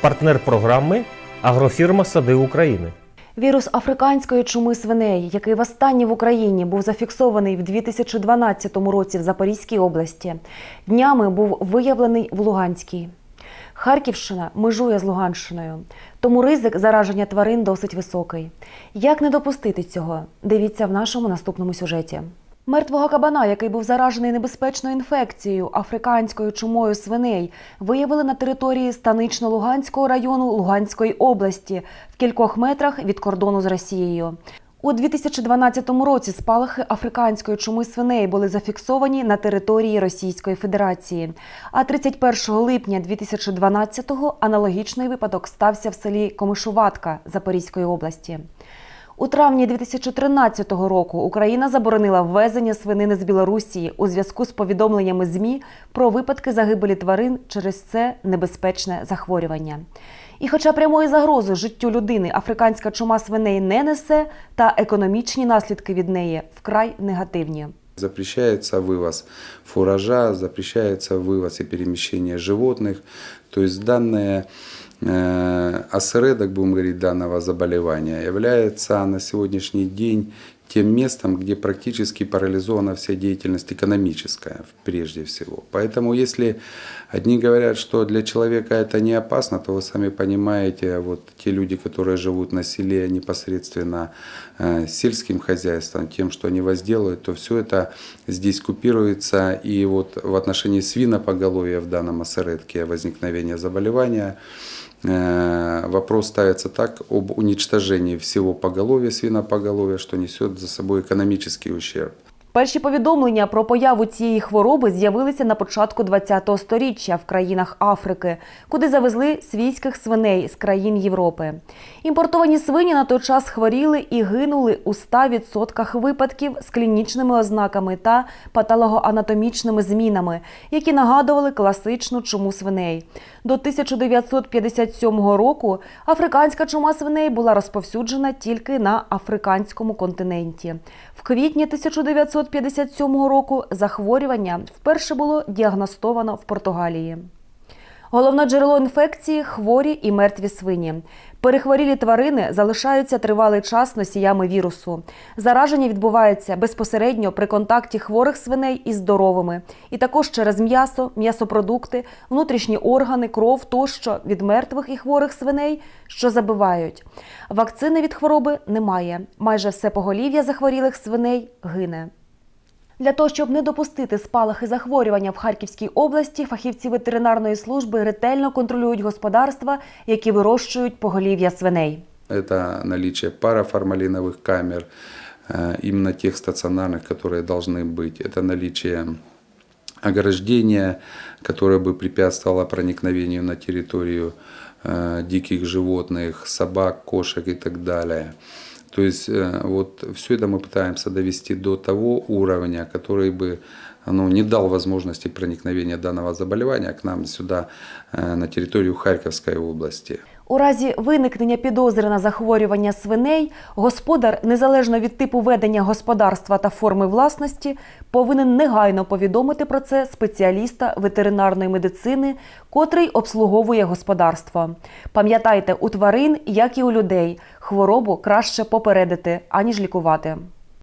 партнер програми Агрофірма Сади України. Вірус африканської чуми свиней, який востаннє в Україні був зафіксований в 2012 році в Запорізькій області, днями був виявлений в Луганській. Харківщина межує з Луганщиною, тому ризик зараження тварин досить високий. Як не допустити цього? Дивіться в нашому наступному сюжеті. Мертвого кабана, який був заражений небезпечною інфекцією африканською чумою свиней, виявили на території станично-Луганського району Луганської області в кількох метрах від кордону з Росією. У 2012 році спалахи африканської чуми свиней були зафіксовані на території Російської Федерації. А 31 липня 2012-го аналогічний випадок стався в селі Комишуватка Запорізької області. У травні 2013 року Україна заборонила ввезення свинини з Білорусі у зв'язку з повідомленнями ЗМІ про випадки загибелі тварин через це небезпечне захворювання. І хоча прямої загрози життю людини африканська чума свиней не несе, та економічні наслідки від неї вкрай негативні. Запрещается вывоз фуража, запрещается вывоз и перемещение животных. То есть данные э, осередок, будем говорить, данного заболевания является на сегодняшний день тем местом, где практически парализована вся деятельность экономическая прежде всего. Поэтому если одни говорят, что для человека это не опасно, то вы сами понимаете, вот те люди, которые живут на селе непосредственно э, сельским хозяйством, тем, что они возделывают, то все это здесь купируется. И вот в отношении свинопоголовья в данном осередке возникновения заболевания Э, вопрос ставится так об уничтожении всего поголовья, свинопоголовья, что несет за собой экономический ущерб. Перші повідомлення про появу цієї хвороби з'явилися на початку ХХ століття в країнах Африки, куди завезли свійських свиней з країн Європи. Імпортовані свині на той час хворіли і гинули у 100% випадків з клінічними ознаками та патологоанатомічними змінами, які нагадували класичну чуму свиней. До 1957 року африканська чума свиней була розповсюджена тільки на африканському континенті. В квітні 1957 року захворювання вперше було діагностовано в Португалії. Головне джерело інфекції хворі і мертві свині. Перехворілі тварини залишаються тривалий час носіями вірусу. Зараження відбувається безпосередньо при контакті хворих свиней із здоровими, і також через м'ясо, м'ясопродукти, внутрішні органи, кров тощо від мертвих і хворих свиней, що забивають. Вакцини від хвороби немає. Майже все поголів'я захворілих свиней гине. Для того, щоб не допустити спалахи захворювання в Харківській області, фахівці ветеринарної служби ретельно контролюють господарства, які вирощують поголів'я свиней. Это наличие параформалиновых камер, э, именно тех стационарных, которые должны быть. Это наличие ограждения, которое бы препятствовало проникновению на территорию э, диких животных, собак, кошек и так далее. То есть э, вот все это мы пытаемся довести до того уровня, который бы ну, не дал возможности проникновения данного заболевания к нам сюда, э, на территорию Харьковской области. У разі виникнення підозри на захворювання свиней, господар, незалежно від типу ведення господарства та форми власності, повинен негайно повідомити про це спеціаліста ветеринарної медицини, котрий обслуговує господарство. Пам'ятайте, у тварин, як і у людей, хворобу краще попередити, аніж лікувати.